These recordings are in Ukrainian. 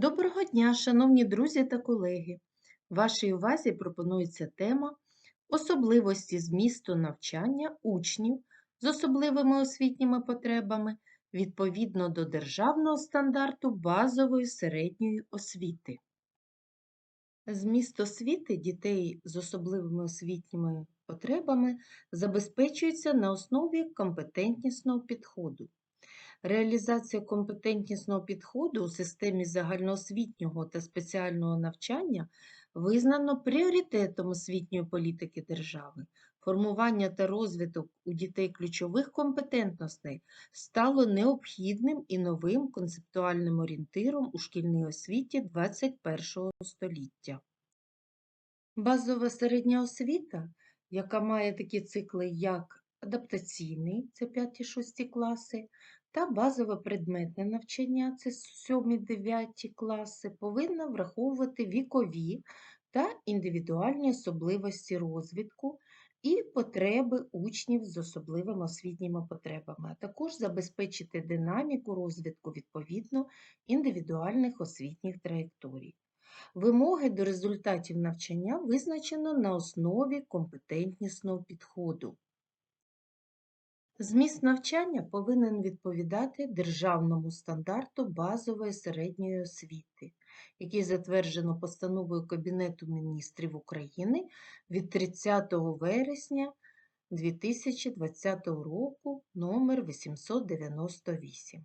Доброго дня, шановні друзі та колеги! Вашій увазі пропонується тема особливості змісту навчання учнів з особливими освітніми потребами відповідно до державного стандарту базової середньої освіти. Зміст освіти дітей з особливими освітніми потребами забезпечується на основі компетентнісного підходу. Реалізація компетентнісного підходу у системі загальноосвітнього та спеціального навчання визнано пріоритетом освітньої політики держави. Формування та розвиток у дітей ключових компетентностей стало необхідним і новим концептуальним орієнтиром у шкільній освіті 21 століття. Базова середня освіта, яка має такі цикли, як адаптаційний, це 5-6 класи, та базове предметне навчання, це 7-9 класи, повинна враховувати вікові та індивідуальні особливості розвитку і потреби учнів з особливими освітніми потребами, а також забезпечити динаміку розвитку відповідно індивідуальних освітніх траєкторій. Вимоги до результатів навчання визначено на основі компетентнісного підходу. Зміст навчання повинен відповідати державному стандарту базової середньої освіти, який затверджено постановою Кабінету міністрів України від 30 вересня 2020 року номер 898.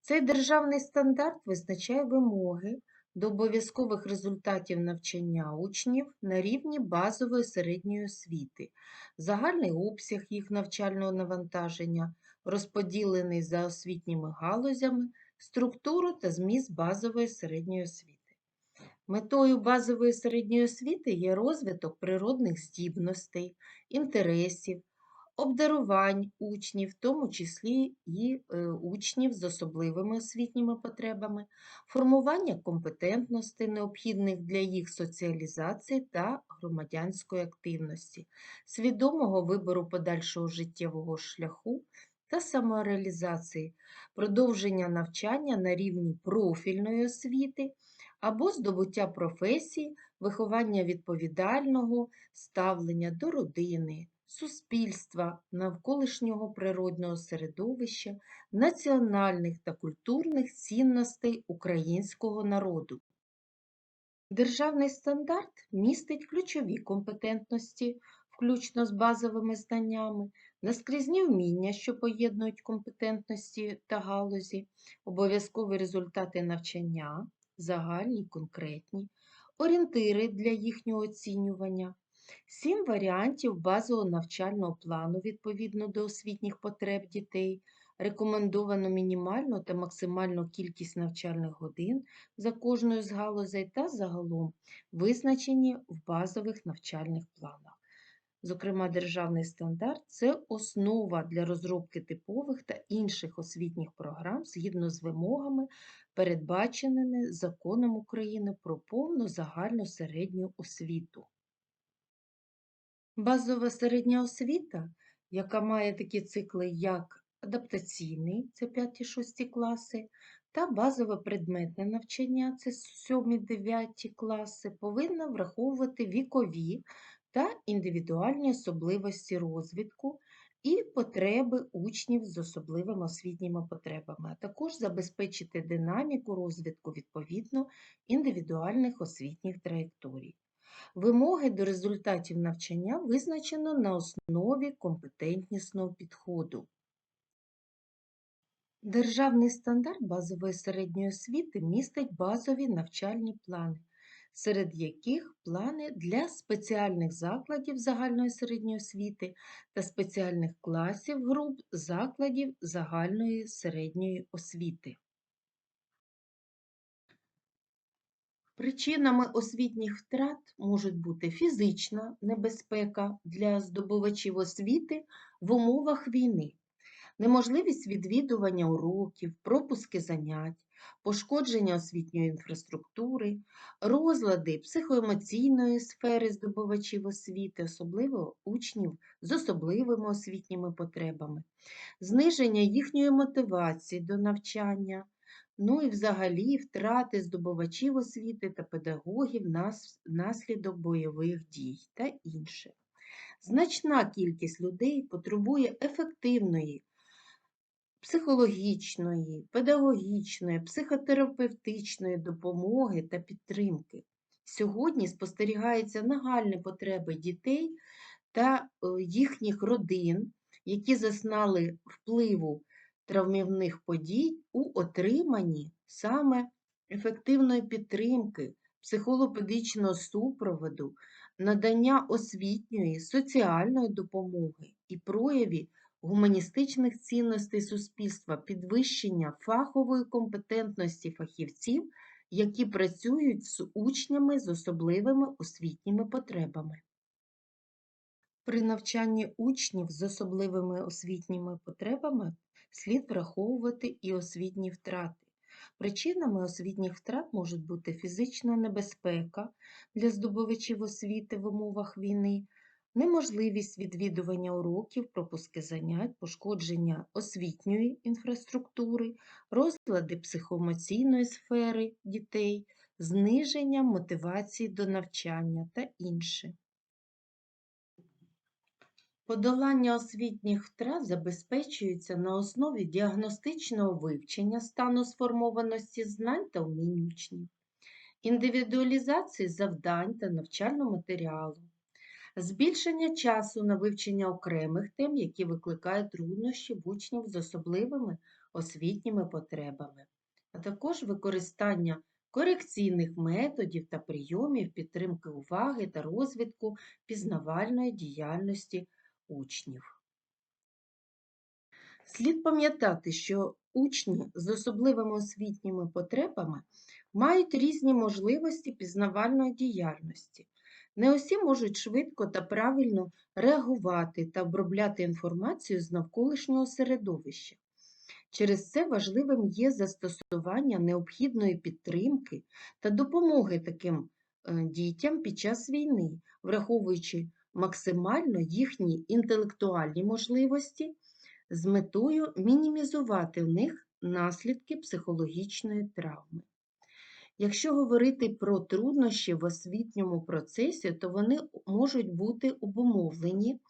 Цей державний стандарт визначає вимоги до обов'язкових результатів навчання учнів на рівні базової середньої освіти, загальний обсяг їх навчального навантаження, розподілений за освітніми галузями, структуру та зміст базової середньої освіти. Метою базової середньої освіти є розвиток природних здібностей, інтересів, обдарувань учнів, в тому числі і е, учнів з особливими освітніми потребами, формування компетентностей, необхідних для їх соціалізації та громадянської активності, свідомого вибору подальшого життєвого шляху та самореалізації, продовження навчання на рівні профільної освіти або здобуття професії, виховання відповідального ставлення до родини суспільства, навколишнього природного середовища, національних та культурних цінностей українського народу. Державний стандарт містить ключові компетентності, включно з базовими знаннями, наскрізні вміння, що поєднують компетентності та галузі, обов'язкові результати навчання, загальні конкретні, орієнтири для їхнього оцінювання, Сім варіантів базового навчального плану відповідно до освітніх потреб дітей, рекомендовано мінімальну та максимальну кількість навчальних годин за кожною з галузей та загалом визначені в базових навчальних планах. Зокрема, державний стандарт це основа для розробки типових та інших освітніх програм згідно з вимогами, передбаченими законом України про повну загальну середню освіту. Базова середня освіта, яка має такі цикли, як адаптаційний, це 5-6 класи, та базове предметне навчання, це 7-9 класи, повинна враховувати вікові та індивідуальні особливості розвитку і потреби учнів з особливими освітніми потребами, а також забезпечити динаміку розвитку відповідно індивідуальних освітніх траєкторій. Вимоги до результатів навчання визначено на основі компетентнісного підходу. Державний стандарт базової середньої освіти містить базові навчальні плани, серед яких плани для спеціальних закладів загальної середньої освіти та спеціальних класів груп закладів загальної середньої освіти. Причинами освітніх втрат можуть бути фізична небезпека для здобувачів освіти в умовах війни, неможливість відвідування уроків, пропуски занять, пошкодження освітньої інфраструктури, розлади психоемоційної сфери здобувачів освіти, особливо учнів з особливими освітніми потребами, зниження їхньої мотивації до навчання ну і взагалі втрати здобувачів освіти та педагогів нас- внаслідок бойових дій та інше. Значна кількість людей потребує ефективної психологічної, педагогічної, психотерапевтичної допомоги та підтримки. Сьогодні спостерігаються нагальні потреби дітей та е, їхніх родин, які зазнали впливу травмівних подій у отриманні саме ефективної підтримки, психолопедичного супроводу, надання освітньої, соціальної допомоги і прояві гуманістичних цінностей суспільства, підвищення фахової компетентності фахівців, які працюють з учнями з особливими освітніми потребами. При навчанні учнів з особливими освітніми потребами слід враховувати і освітні втрати. Причинами освітніх втрат можуть бути фізична небезпека для здобувачів освіти в умовах війни, неможливість відвідування уроків, пропуски занять, пошкодження освітньої інфраструктури, розлади психоемоційної сфери дітей, зниження мотивації до навчання та інше. Подолання освітніх втрат забезпечується на основі діагностичного вивчення стану сформованості знань та вмінь учнів, індивідуалізації завдань та навчального матеріалу, збільшення часу на вивчення окремих тем, які викликають труднощі в учнів з особливими освітніми потребами, а також використання корекційних методів та прийомів підтримки уваги та розвитку пізнавальної діяльності учнів. Слід пам'ятати, що учні з особливими освітніми потребами мають різні можливості пізнавальної діяльності. Не усі можуть швидко та правильно реагувати та обробляти інформацію з навколишнього середовища. Через це важливим є застосування необхідної підтримки та допомоги таким е, дітям під час війни, враховуючи максимально їхні інтелектуальні можливості з метою мінімізувати в них наслідки психологічної травми. Якщо говорити про труднощі в освітньому процесі, то вони можуть бути обумовлені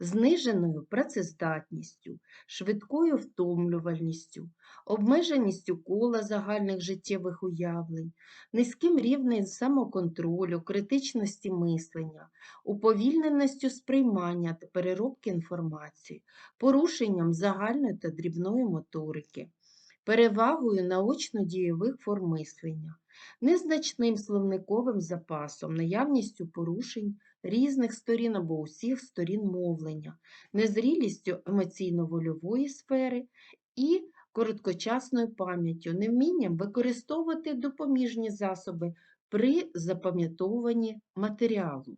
зниженою працездатністю, швидкою втомлювальністю, обмеженістю кола загальних життєвих уявлень, низьким рівнем самоконтролю, критичності мислення, уповільненістю сприймання та переробки інформації, порушенням загальної та дрібної моторики, перевагою наочно-дієвих форм мислення, незначним словниковим запасом, наявністю порушень різних сторін або усіх сторін мовлення, незрілістю емоційно-вольової сфери і короткочасною пам'яттю, невмінням використовувати допоміжні засоби при запам'ятовуванні матеріалу.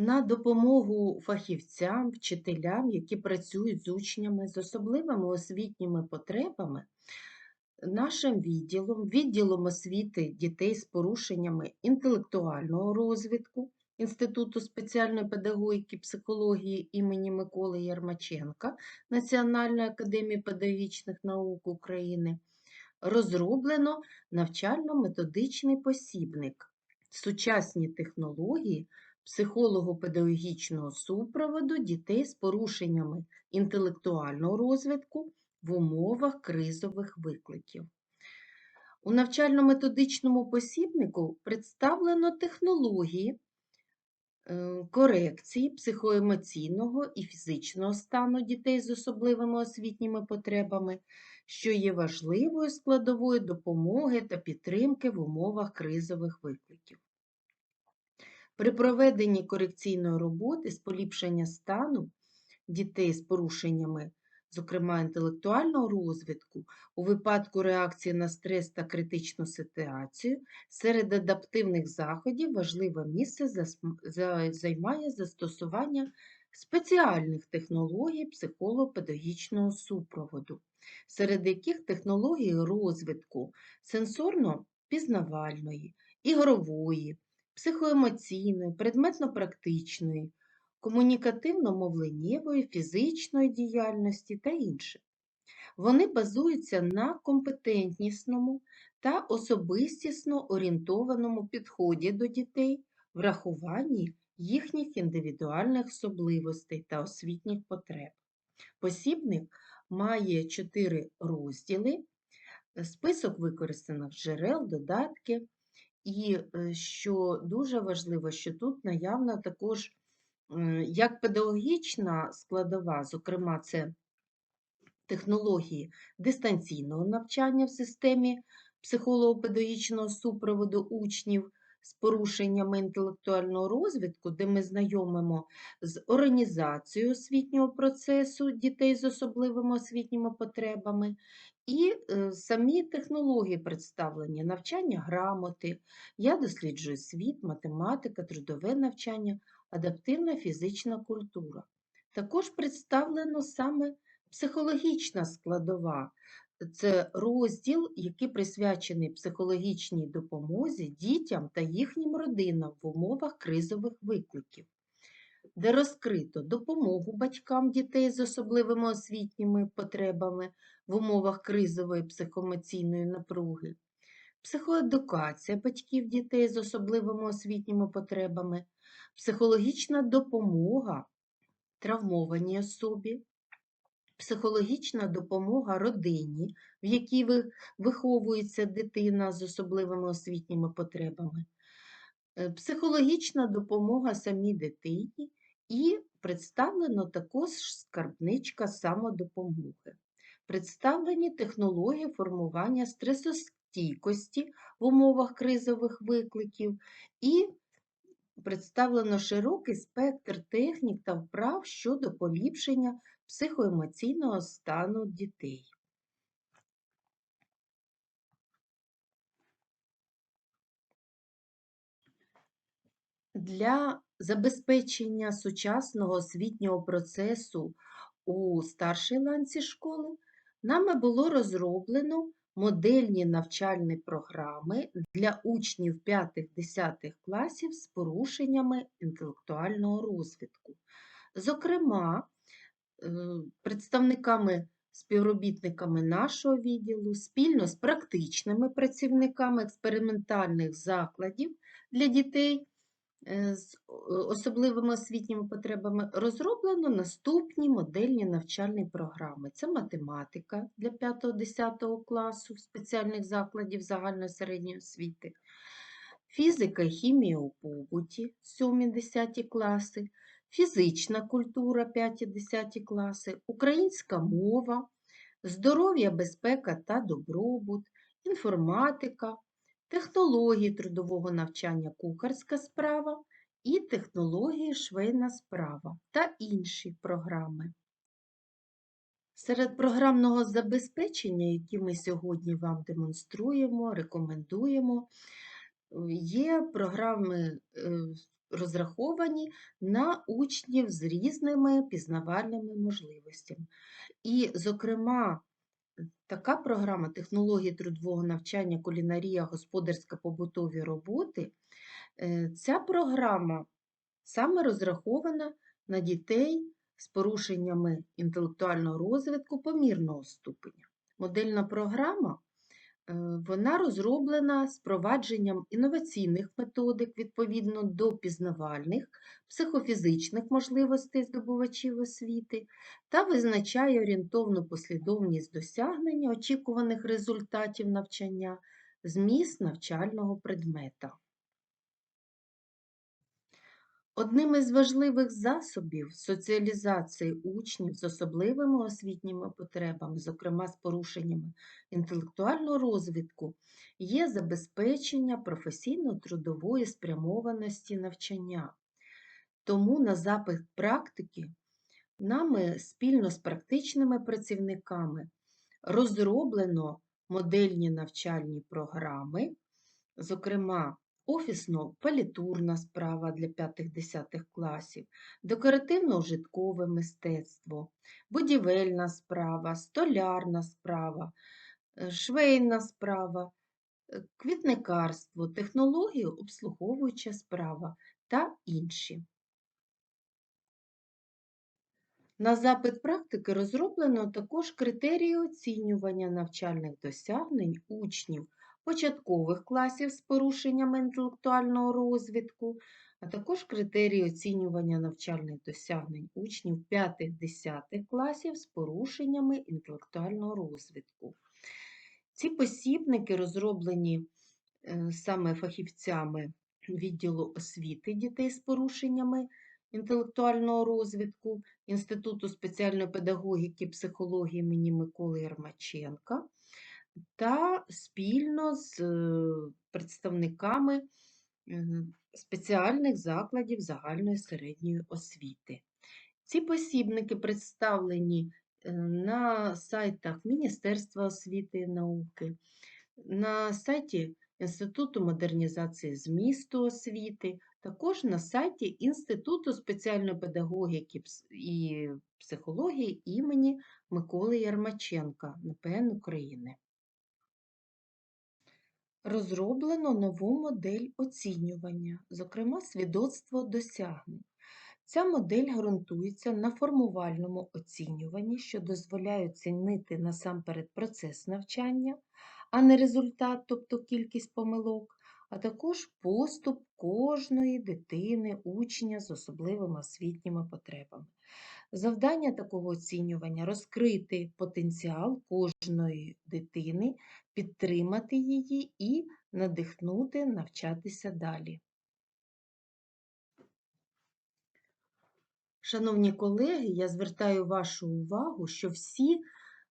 На допомогу фахівцям, вчителям, які працюють з учнями з особливими освітніми потребами, нашим відділом, відділом освіти дітей з порушеннями інтелектуального розвитку Інституту спеціальної педагогіки психології імені Миколи Ярмаченка Національної академії педагогічних наук України розроблено навчально-методичний посібник. Сучасні технології психолого-педагогічного супроводу дітей з порушеннями інтелектуального розвитку в умовах кризових викликів. У навчально-методичному посібнику представлено технології е, корекції психоемоційного і фізичного стану дітей з особливими освітніми потребами, що є важливою складовою допомоги та підтримки в умовах кризових викликів. При проведенні корекційної роботи з поліпшення стану дітей з порушеннями зокрема інтелектуального розвитку, у випадку реакції на стрес та критичну ситуацію, серед адаптивних заходів важливе місце займає застосування спеціальних технологій психолого-педагогічного супроводу, серед яких технології розвитку сенсорно-пізнавальної, ігрової, психоемоційної, предметно-практичної, комунікативно-мовленнєвої, фізичної діяльності та інше. Вони базуються на компетентнісному та особистісно орієнтованому підході до дітей, врахуванні їхніх індивідуальних особливостей та освітніх потреб. Посібник має чотири розділи, список використаних джерел, додатки. І е, що дуже важливо, що тут наявна також як педагогічна складова, зокрема, це технології дистанційного навчання в системі психолого-педагогічного супроводу учнів з порушеннями інтелектуального розвитку, де ми знайомимо з організацією освітнього процесу дітей з особливими освітніми потребами, і е, самі технології представлення, навчання грамоти, я досліджую світ, математика, трудове навчання, адаптивна фізична культура. Також представлено саме психологічна складова. Це розділ, який присвячений психологічній допомозі дітям та їхнім родинам в умовах кризових викликів, де розкрито допомогу батькам дітей з особливими освітніми потребами в умовах кризової психоемоційної напруги, психоедукація батьків дітей з особливими освітніми потребами, психологічна допомога травмованій особі, психологічна допомога родині, в якій виховується дитина з особливими освітніми потребами, е, психологічна допомога самій дитині і представлено також скарбничка самодопомоги. Представлені технології формування стресостійкості в умовах кризових викликів і представлено широкий спектр технік та вправ щодо поліпшення психоемоційного стану дітей. Для забезпечення сучасного освітнього процесу у старшій ланці школи нами було розроблено модельні навчальні програми для учнів 5-10 класів з порушеннями інтелектуального розвитку. Зокрема, е, представниками співробітниками нашого відділу спільно з практичними працівниками експериментальних закладів для дітей з особливими освітніми потребами розроблено наступні модельні навчальні програми. Це математика для 5-10 класу спеціальних закладів загальної середньої освіти, фізика і хімія у побуті 7-10 класи, фізична культура 5-10 класи, українська мова, здоров'я, безпека та добробут, інформатика технології трудового навчання кухарська справа і технології швейна справа та інші програми. Серед програмного забезпечення, які ми сьогодні вам демонструємо, рекомендуємо, є програми е, розраховані на учнів з різними пізнавальними можливостями. І, зокрема, Така програма технології трудового навчання, кулінарія, господарська побутові роботи. Е, ця програма саме розрахована на дітей з порушеннями інтелектуального розвитку помірного ступеня. Модельна програма вона розроблена з провадженням інноваційних методик відповідно до пізнавальних, психофізичних можливостей здобувачів освіти та визначає орієнтовну послідовність досягнення очікуваних результатів навчання, зміст навчального предмета. Одним із важливих засобів соціалізації учнів з особливими освітніми потребами, зокрема з порушеннями інтелектуального розвитку, є забезпечення професійно-трудової спрямованості навчання. Тому на запит практики нами спільно з практичними працівниками розроблено модельні навчальні програми, зокрема офісно-палітурна справа для 5-10 класів, декоративно-ужиткове мистецтво, будівельна справа, столярна справа, е, швейна справа, е, квітникарство, технології обслуговуюча справа та інші. На запит практики розроблено також критерії оцінювання навчальних досягнень учнів початкових класів з порушеннями інтелектуального розвитку, а також критерії оцінювання навчальних досягнень учнів 5-10 класів з порушеннями інтелектуального розвитку. Ці посібники розроблені е, саме фахівцями відділу освіти дітей з порушеннями інтелектуального розвитку Інституту спеціальної педагогіки і психології імені Миколи Єрмаченка та спільно з е, представниками спеціальних закладів загальної середньої освіти. Ці посібники представлені е, на сайтах Міністерства освіти і науки, на сайті Інституту модернізації змісту освіти, також на сайті Інституту спеціальної педагогіки і психології імені Миколи Ярмаченка НПН України. Розроблено нову модель оцінювання, зокрема свідоцтво досягнень. Ця модель ґрунтується на формувальному оцінюванні, що дозволяє оцінити насамперед процес навчання, а не результат, тобто кількість помилок, а також поступ кожної дитини, учня з особливими освітніми потребами. Завдання такого оцінювання розкрити потенціал кожної дитини, підтримати її і надихнути навчатися далі. Шановні колеги, я звертаю вашу увагу, що всі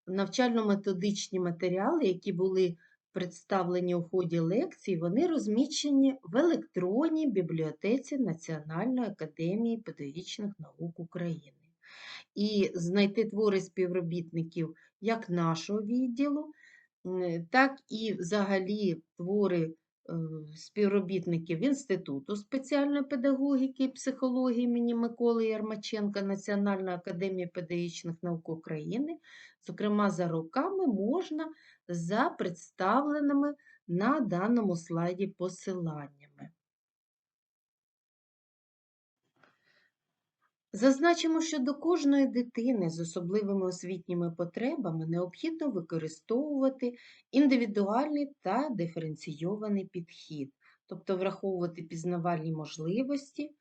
навчально-методичні матеріали, які були представлені у ході лекцій, вони розміщені в електронній бібліотеці Національної академії педагогічних наук України. І знайти твори співробітників як нашого відділу, так і взагалі твори е, співробітників Інституту спеціальної педагогіки і психології імені Миколи Ярмаченка Національної академії педагогічних наук України, зокрема за роками, можна за представленими на даному слайді посиланнями. Зазначимо, що до кожної дитини з особливими освітніми потребами необхідно використовувати індивідуальний та диференційований підхід, тобто враховувати пізнавальні можливості,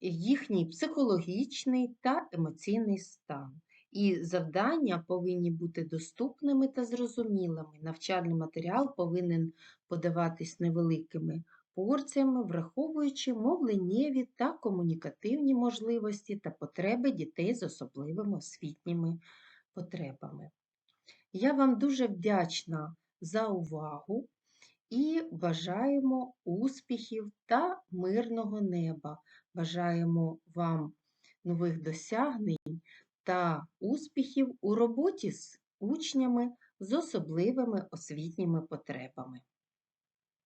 їхній психологічний та емоційний стан. І завдання повинні бути доступними та зрозумілими. Навчальний матеріал повинен подаватись невеликими порціями, враховуючи мовленнєві та комунікативні можливості та потреби дітей з особливими освітніми потребами. Я вам дуже вдячна за увагу і бажаємо успіхів та мирного неба. Бажаємо вам нових досягнень та успіхів у роботі з учнями з особливими освітніми потребами.